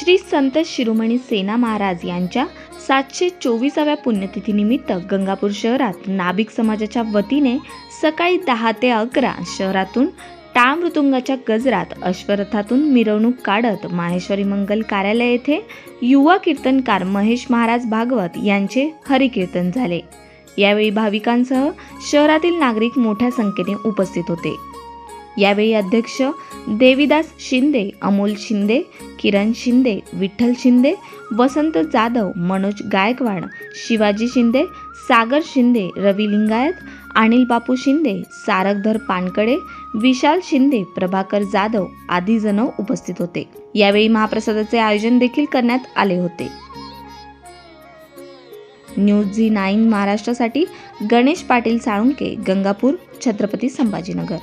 श्री संत शिरोमणी सेना महाराज यांच्या सातशे चोवीसाव्या पुण्यतिथीनिमित्त गंगापूर शहरात नाभिक समाजाच्या वतीने सकाळी दहा ते अकरा शहरातून टाळ मृदुंगाच्या गजरात अश्वरथातून मिरवणूक काढत माहेश्वरी मंगल कार्यालय येथे युवा कीर्तनकार महेश महाराज भागवत यांचे हरिकीर्तन झाले. यावेळी भाविकांसह शहरातील नागरिक मोठ्या संख्येने उपस्थित होते. यावेळी अध्यक्ष देविदास शिंदे अमोल शिंदे किरण शिंदे विठ्ठल शिंदे वसंत जाधव मनोज गायकवाड शिवाजी शिंदे सागर शिंदे रवी लिंगायत अनिल बापू शिंदे सारकधर पानकडे विशाल शिंदे प्रभाकर जाधव आदी जण उपस्थित होते. यावेळी महाप्रसादाचे आयोजन देखील करण्यात आले होते. न्यूज झी नाईन महाराष्ट्रासाठी गणेश पाटील साळुंके गंगापूर छत्रपती संभाजीनगर.